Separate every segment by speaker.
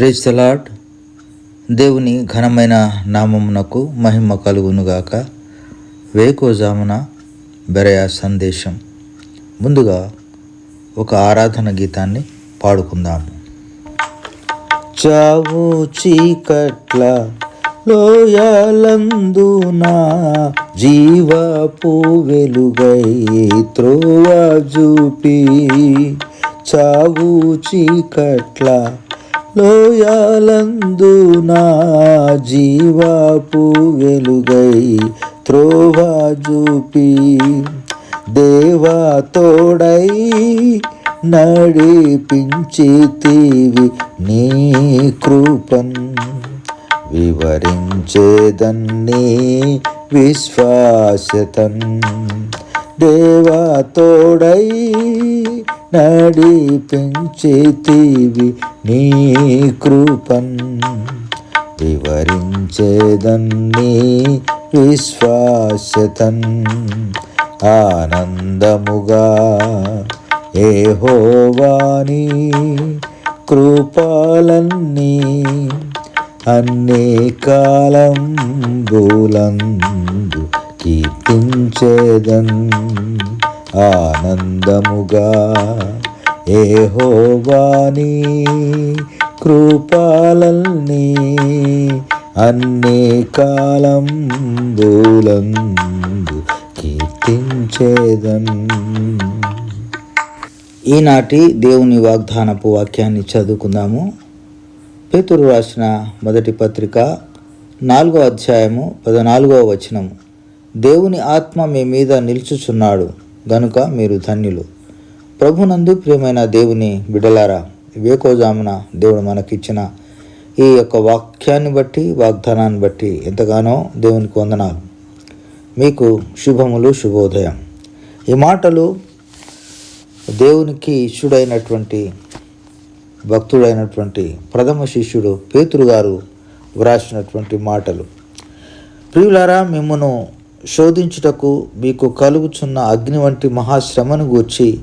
Speaker 1: Praise తలాడ్ దేవుని ఘనమైన నామమునకు మహిమ కలుగునుగాక. వేకోజామున బెరయా సందేశం. ముందుగా ఒక ఆరాధన గీతాన్ని పాడుకుందాము చావు చీకట్ల లోయలందున జీవపు వెలుగై త్రోవ చూపి చావు చీకట్ల లోయలందున జీవపు వెలుగై త్రోవ చూపి దేవా తోడై నడిపించితివి నీ కృపన్ వివరించేదన్నీ విశ్వాసతన్ దేవా తోడై నడిపించితివి నీ కృపన్ వివరించేదన్నీ విశ్వాసతన్ ఆనందముగా ఏ హోవాని కృపాలన్నీ అన్నీ కాలం బూలందు కీర్తించేదన్ ఆనందముగా. ఏహోవాని కృపాలన్నీ అన్ని కాలం బూలందు కీర్తించేదన్. ఈనాటి దేవుని వాగ్దానపు వాక్యాన్ని చదువుకుందాము. పేతురు రాసిన మొదటి పత్రిక నాలుగో అధ్యాయము పద్నాలుగో వచనము. దేవుని ఆత్మ మీ మీద నిలుచుచున్నాడు గనుక మీరు ధన్యులు. ప్రభునందు ప్రియమైన దేవుని బిడలారా వేకోజామున దేవుడు మనకిచ్చిన ఈ యొక్క వాక్యాన్ని బట్టి వాగ్దానాన్ని బట్టి ఎంతగానో దేవునికి వందనాలు. మీకు శుభములు శుభోదయం. ఈ మాటలు దేవునికి ఇష్యుడైనటువంటి భక్తుడైనటువంటి ప్రథమ శిష్యుడు పేతురు గారు వ్రాసినటువంటి మాటలు. ప్రియులారా మిమ్మను శోధించుటకు మీకు కలుగుచున్న అగ్ని వంటి మహాశ్రమను గూర్చి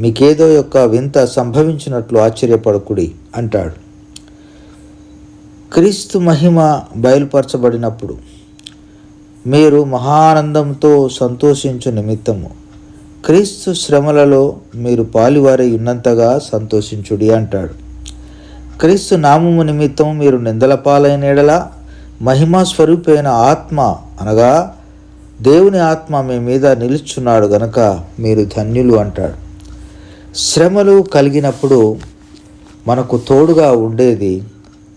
Speaker 1: మీకేదో యొక్క వింత సంభవించినట్లు ఆశ్చర్యపడకుడి అంటాడు. క్రీస్తు మహిమ బయలుపరచబడినప్పుడు మీరు మహానందంతో సంతోషించు నిమిత్తము క్రీస్తు శ్రమలలో మీరు పాలివారై ఉన్నంతగా సంతోషించుడి అంటాడు. క్రీస్తు నామము నిమిత్తం మీరు నిందల పాలైన ఎడల మహిమా స్వరూపైన ఆత్మ అనగా దేవుని ఆత్మ మీ మీద నిలుచున్నాడు గనక మీరు ధన్యులు అంటాడు. శ్రమలు కలిగినప్పుడు మనకు తోడుగా ఉండేది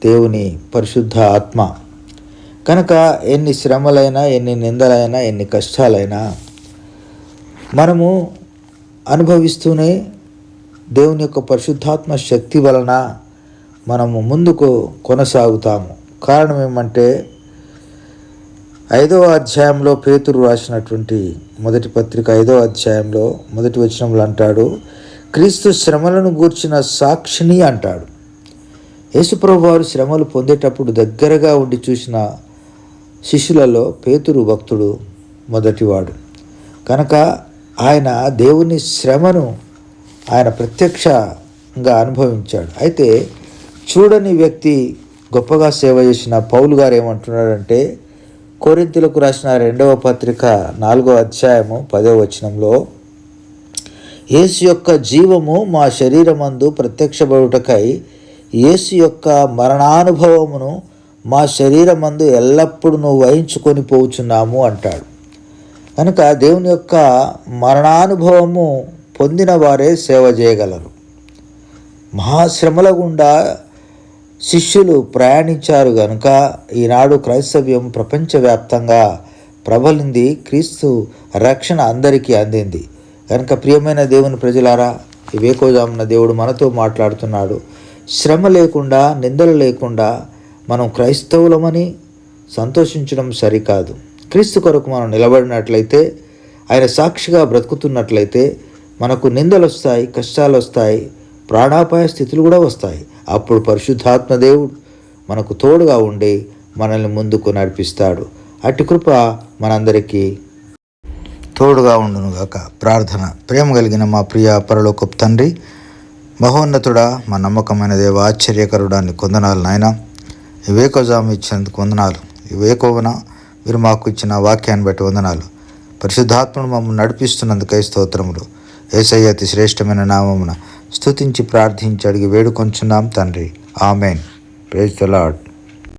Speaker 1: దేవుని పరిశుద్ధ ఆత్మ. కనుక ఎన్ని శ్రమలైనా ఎన్ని నిందలైనా ఎన్ని కష్టాలైనా మనము అనుభవిస్తూనే దేవుని యొక్క పరిశుద్ధాత్మ శక్తి వలన మనము ముందుకు కొనసాగుతాము. కారణం ఏమంటే ఐదవ అధ్యాయంలో పేతురు రాసినటువంటి మొదటి పత్రిక ఐదవ అధ్యాయంలో మొదటి వచనంలో అంటాడు క్రీస్తు శ్రమలను గూర్చిన సాక్షిని అంటాడు. యేసుప్రభు వారు శ్రమలు పొందేటప్పుడు దగ్గరగా ఉండి చూసిన శిష్యులలో పేతురు భక్తుడు మొదటివాడు. కనుక ఆయన దేవుని శ్రమను ఆయన ప్రత్యక్షంగా అనుభవించాడు. అయితే చూడని వ్యక్తి గొప్పగా సేవ చేసిన పౌలు గారు ఏమంటున్నాడంటే కోరింతలకు రాసిన రెండవ పత్రిక నాలుగో అధ్యాయము పదో వచనంలో యేసు యొక్క జీవము మా శరీరమందు ప్రత్యక్షపడుటకై యేసు యొక్క మరణానుభవమును మా శరీరమందు ఎల్లప్పుడూ వహించుకొని పోచున్నాము అంటాడు. కనుక దేవుని యొక్క మరణానుభవము పొందిన వారే సేవ చేయగలరు. మహాశ్రమల గుండా శిష్యులు ప్రయాణించారు గనుక ఈనాడు క్రైస్తవ్యం ప్రపంచవ్యాప్తంగా ప్రబలింది క్రీస్తు రక్షణ అందరికీ అందింది. కనుక ప్రియమైన దేవుని ప్రజలారా ఈ వేకోజామున దేవుడు మనతో మాట్లాడుతున్నాడు. శ్రమ లేకుండా నిందలు లేకుండా మనం క్రైస్తవులమని సంతోషించడం సరికాదు. క్రీస్తు కొరకు మనం నిలబడినట్లయితే ఆయన సాక్షిగా బ్రతుకుతున్నట్లయితే మనకు నిందలు వస్తాయి కష్టాలు వస్తాయి ప్రాణాపాయ స్థితులు కూడా వస్తాయి. అప్పుడు పరిశుద్ధాత్మ దేవుడు మనకు తోడుగా ఉండి మనల్ని ముందుకు నడిపిస్తాడు. అటు కృప మనందరికీ తోడుగా ఉండునుగాక. ప్రార్థన. ప్రేమ కలిగిన మా ప్రియ పరలోకపు తండ్రి మహోన్నతుడా మా నమ్మకమైన దేవ ఆశ్చర్యకరుడాన్ని కొందనాలు నాయన వివేకోజాము ఇచ్చినందుకు వందనాలు. వివేకోవన మీరు మాకు ఇచ్చిన వాక్యాన్ని బట్టి వందనాలు. పరిశుద్ధాత్మను మమ్మల్ని నడిపిస్తున్నందుకై స్తోత్రములు. ఏసయ్య అతి శ్రేష్టమైన నామమున స్తుతించి ప్రార్థించి అడిగి వేడుకొంచున్నాం తండ్రి. ఆమెన్. Praise the lord